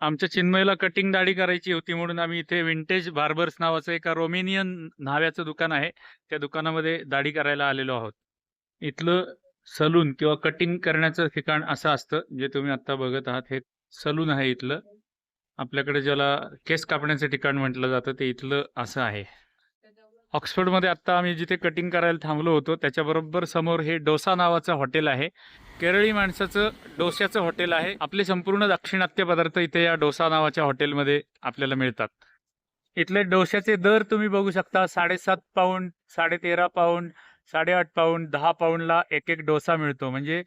आमच्या चिन्मयला कटिंग दाढी करायची होती म्हणून आम्ही इथे विंटेज बार्बर्स नावाचं एका रोमेनियन नाव्याचं दुकान आहे. त्या दुकानामध्ये दाढी करायला आलेलो आहोत. इथलं सलून किंवा कटिंग करण्याचं ठिकाण असं असतं जे तुम्ही आता बघत आहात. हे सलून आहे इथलं. आपल्याकडे ज्याला केस कापण्याचं ठिकाण म्हटलं जातं ते इथलं असं आहे. ऑक्सफर्डमध्ये आत्ता आम्ही जिथे कटिंग करायला थांबलो होतो त्याच्याबरोबर समोर हे डोसा नावाचं हॉटेल आहे. केरळी माणसाचं डोश्याचं हॉटेल आहे. आपले संपूर्ण दाक्षिणात्य पदार्थ इथे या डोसा नावाच्या हॉटेलमध्ये आपल्याला मिळतात. इथले डोश्याचे दर तुम्ही बघू शकता. साडेसात पाऊंड साडे तेरा पाऊंड साडेआठ पाऊंड दहा पाऊंडला एक एक डोसा मिळतो. म्हणजे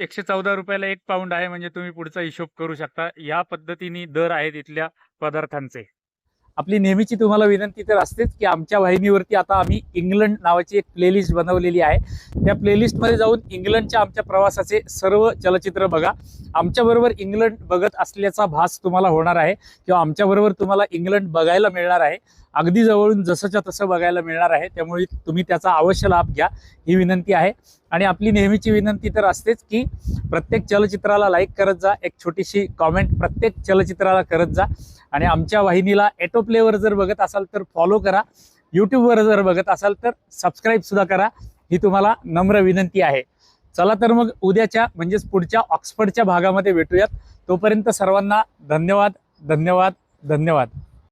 एकशे चौदा रुपयाला एक पाऊंड आहे. म्हणजे तुम्ही पुढचा हिशोब करू शकता. या पद्धतीने दर आहेत इथल्या पदार्थांचे. आपली नेहमीची तुम्हाला विनंती तर असतेच की आमच्या वाहिनीवरती आता आम्ही इंग्लंड नावाची एक प्लेलिस्ट बनवलेली आहे. त्या प्लेलिस्टमध्ये जाऊन इंग्लंडच्या आमच्या प्रवासाचे सर्व चलचित्र बघा. आमच्याबरोबर इंग्लंड बघत असल्याचा भास तुम्हाला होणार आहे किंवा आमच्याबरोबर तुम्हाला इंग्लंड बघायला मिळणार आहे. अगदी जवळून जसंच्या तसं बघायला मिळणार आहे. त्यामुळे तुम्ही त्याचा अवश्य लाभ घ्या ही विनंती आहे. आणि आपली नेहमीची विनंती तर असतेच की प्रत्येक चलचित्राला लाईक करत जा एक छोटीशी कॉमेंट प्रत्येक चलचित्राला करत जा. आणि आमच्या वाहिनीला एटो प्लेवर जर बघत असाल तर फॉलो करा. यूट्यूबवर जर बघत असाल तर सबस्क्राईबसुद्धा करा. ही तुम्हाला नम्र विनंती आहे. चला तर मग उद्याच्या म्हणजेच पुढच्या ऑक्सफर्डच्या भागामध्ये भेटूयात. तोपर्यंत सर्वांना धन्यवाद धन्यवाद धन्यवाद.